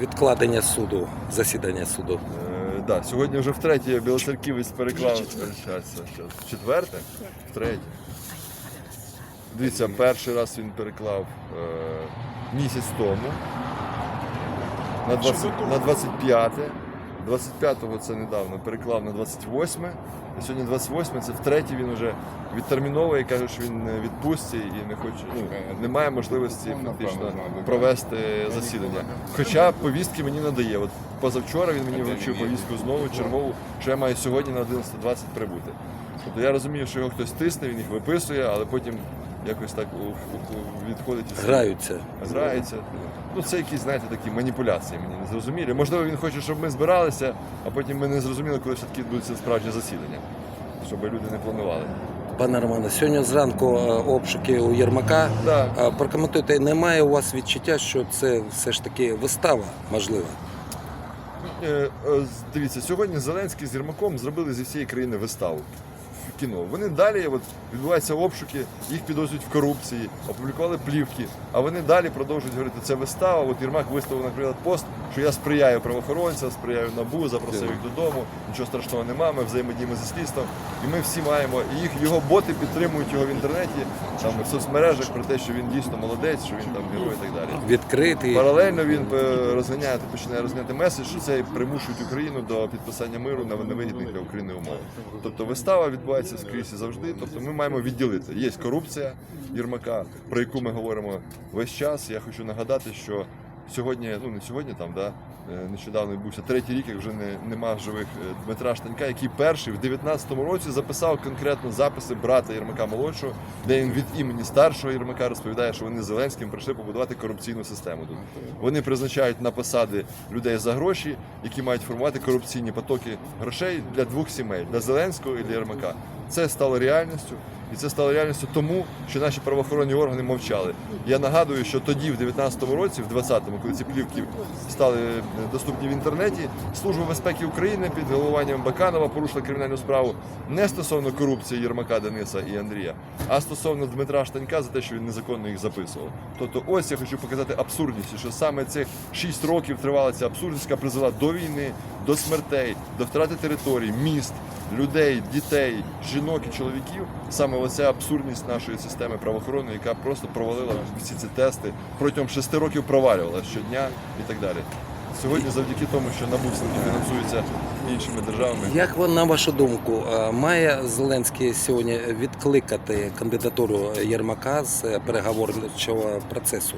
Відкладення суду, засідання суду. Е, да, сьогодні вже втретє білоцерківець переклав. Щас. Четверте? Втретє. Дивіться, перший раз він переклав е, місяць тому. На, 20, на 25. 25-го це недавно переклав на 28. І сьогодні 28 це втретє він вже відтерміновує, каже, що він відпустці і не хоче, ну, немає можливості фактично провести засідання. Хоча повістки мені надає. От позавчора він мені вручив повістку знову чергову, що я маю сьогодні на 11.20 прибути. Тобто я розумію, що його хтось тисне, він їх виписує, але потім якось так відходить Граються. грається. Ну це якісь, знаєте, такі маніпуляції мені не зрозумілі. Можливо, він хоче, щоб ми збиралися, а потім ми не зрозуміли, коли все-таки відбудеться справжнє засідання, щоб люди не планували. Пане Романе, сьогодні зранку е, обшуки у Єрмака. Да. Прокоментуйте, немає у вас відчуття, що це все ж таки вистава можлива? Е, е, Дивіться, сьогодні Зеленський з Єрмаком зробили зі всієї країни виставу. Кіно. Вони далі от, відбуваються обшуки, їх підозрюють в корупції, опублікували плівки, а вони далі продовжують говорити, це вистава. От Єрмак виставив, наприклад, пост, що я сприяю правоохоронцям, сприяю набу, запросив їх додому, нічого страшного нема, ми взаємодіємо зі слідством. І ми всі маємо, і їх його боти підтримують його в інтернеті, там в соцмережах про те, що він дійсно молодець, що він там герой і так далі. Відкритий. Паралельно він е, розганяє, починає розганяти меседж, що це примушують Україну до підписання миру на невигідних для України умов. Тобто вистава відбувається скрізь і завжди. Тобто ми маємо відділити. Є корупція Єрмака, про яку ми говоримо весь час. Я хочу нагадати, що сьогодні, ну не сьогодні, там да. Е, Нещодавно відбувся третій рік, як вже не, нема живих е, Дмитра Штанька, який перший в 19-му році записав конкретно записи брата Єрмака молодшого, де він від імені старшого Єрмака розповідає, що вони з Зеленським прийшли побудувати корупційну систему тут. Вони призначають на посади людей за гроші, які мають формувати корупційні потоки грошей для двох сімей для Зеленського і для Єрмака. Це стало реальністю. І це стало реальністю тому, що наші правоохоронні органи мовчали. Я нагадую, що тоді, в 19-му році, в 20-му, коли ці плівки стали е, доступні в інтернеті, Служба безпеки України під головуванням Баканова порушила кримінальну справу не стосовно корупції Єрмака Дениса і Андрія, а стосовно Дмитра Штанька за те, що він незаконно їх записував. Тобто, ось я хочу показати абсурдність, що саме цих 6 років тривала ця абсурдність, яка призвела до війни, до смертей, до втрати територій, міст, людей, дітей, жінок і чоловіків. Саме оця абсурдність нашої системи правоохоронної, яка просто провалила всі ці тести протягом 6 років провалювала щодня і так далі. Сьогодні, завдяки тому, що НАБУ все-таки фінансується іншими державами. Як ви, на вашу думку, е, має Зеленський сьогодні відкликати кандидатуру Єрмака з переговорного процесу?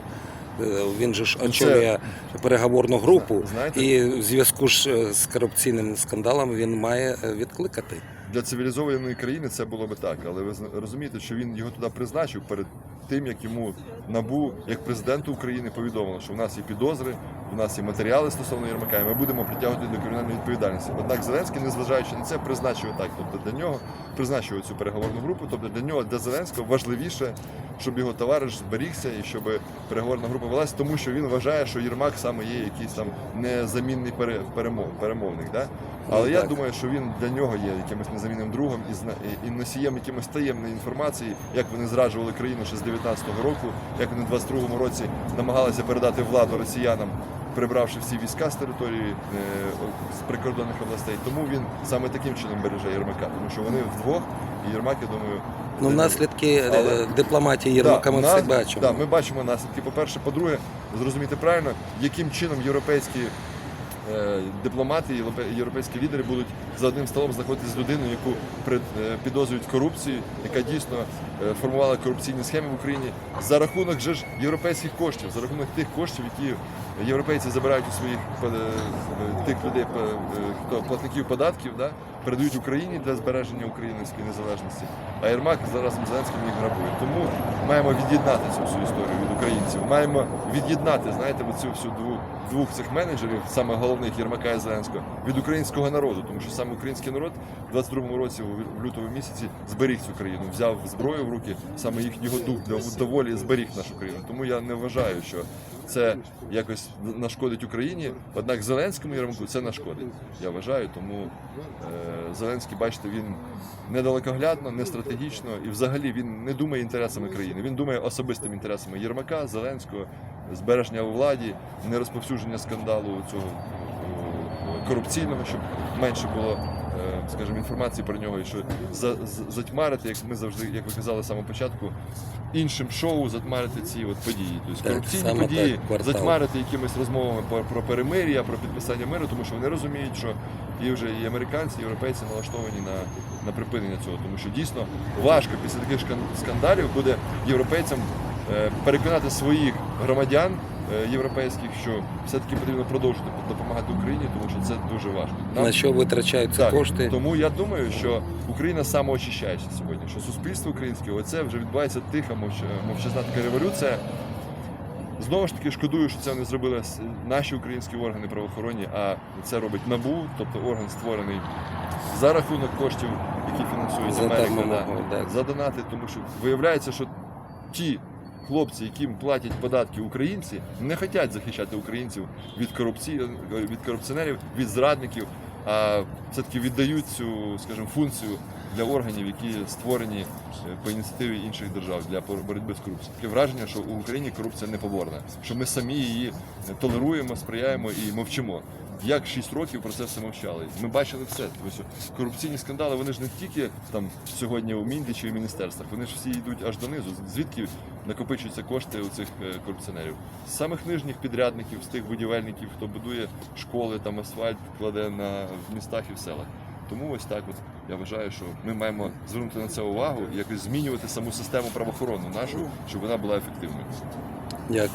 Е, Він же ж очолює очолює переговорну групу, Знаєте- і в зв'язку ж е, з корупційним скандалом він має е, відкликати. Для цивілізованої країни це було би так, але ви розумієте, що він його туди призначив перед тим, як йому набу, як президенту України, повідомило, що в нас є підозри, в нас є матеріали стосовно Єрмака, і ми будемо притягувати до кримінальної відповідальності. Однак Зеленський, незважаючи на це, призначив так. Тобто для нього призначив цю переговорну групу. Тобто для нього для Зеленського важливіше, щоб його товариш зберігся і щоб переговорна група велась, тому що він вважає, що Єрмак саме є якийсь там незамінний перемов, перемовник. Да? Але Ну, я так. думаю, що він для нього є якимось незамінним другом і і- і носієм якимось таємної інформації, як вони зраджували країну ще з 19-го року, як вони в 22-му році намагалися передати владу росіянам, прибравши всі війська з території е, з прикордонних областей. Тому він саме таким чином береже Єрмака, тому що вони вдвох, і Єрмак, я думаю, Ну, е, наслідки е, Але- дипломатії Єрмака ми Да, все бачимо. Да, ми бачимо наслідки. По-перше, по-друге, зрозуміти правильно, яким чином європейські дипломати, європе- європейські лідери будуть за одним столом знаходитися з людиною, яку е, підозрюють корупцію, яка дійсно е, формувала корупційні схеми в Україні. За рахунок же ж європейських коштів, за рахунок тих коштів, які європейці забирають у своїх е, тих людей, е, хто платників податків, да, передають Україні для збереження української незалежності. А Єрмак зараз Зеленським їх грабує. Тому маємо від'єднати цю всю історію від українців. Маємо від'єднати, знаєте, цю всю двох, двох цих менеджерів, саме головних Єрмака і Зеленського, від українського народу. Тому що саме український народ в 22-му році, в лютому місяці, зберіг цю країну, взяв зброю в руки, саме їхнього дух до- доволі зберіг нашу країну. Тому я не вважаю, що це якось нашкодить Україні. Однак Зеленському Єрмаку це нашкодить. Я вважаю, тому е, Зеленський, бачите, він недалекоглядно, не стратегічно і взагалі він не думає інтересами країни. Він думає особистими інтересами Єрмака, Зеленського збереження у владі, не розповсюдження скандалу цього е, корупційного, щоб менше було, скажімо, інформації про нього, і що за, за- затьмарити, як ми завжди, як ви казали з самого початку, іншим шоу затьмарити ці от події. Тобто корупційні події так, затьмарити якимись розмовами про, про перемир'я, про підписання миру, тому що вони розуміють, що і вже і американці, і європейці налаштовані на, на припинення цього, тому що дійсно важко після таких скандалів буде європейцям е, переконати своїх громадян е, європейських, що все-таки потрібно продовжувати допомагати Україні, тому що це дуже важко. Нам- На що витрачаються так, кошти? Тому я думаю, що Україна самоочищається сьогодні, що суспільство українське, оце вже відбувається тиха, мовч- мовчазна така революція. Знову ж таки, шкодую, що це не зробили наші українські органи правоохоронні, а це робить НАБУ, тобто орган створений за рахунок коштів, які фінансують За Америка за донати, тому що виявляється, що ті хлопці, яким платять податки українці, не хочуть захищати українців від корупції, від корупціонерів, від зрадників, а все-таки віддають цю, скажімо, функцію для органів, які створені е, по ініціативі інших держав для боротьби з корупцією. Таке враження, що в Україні корупція не поборна, що ми самі її толеруємо, сприяємо і мовчимо. Як 6 років про це все мовчали. Ми бачили все. Тобто корупційні скандали, вони ж не тільки там сьогодні у Мінді чи в міністерствах, вони ж всі йдуть аж донизу. Звідки накопичуються кошти у цих е, корупціонерів? З самих нижніх підрядників, з тих будівельників, хто будує школи, там асфальт кладе на в містах і в селах. Тому ось так от я вважаю, що ми маємо звернути на це увагу і якось змінювати саму систему правоохоронну нашу, щоб вона була ефективною. Дякую.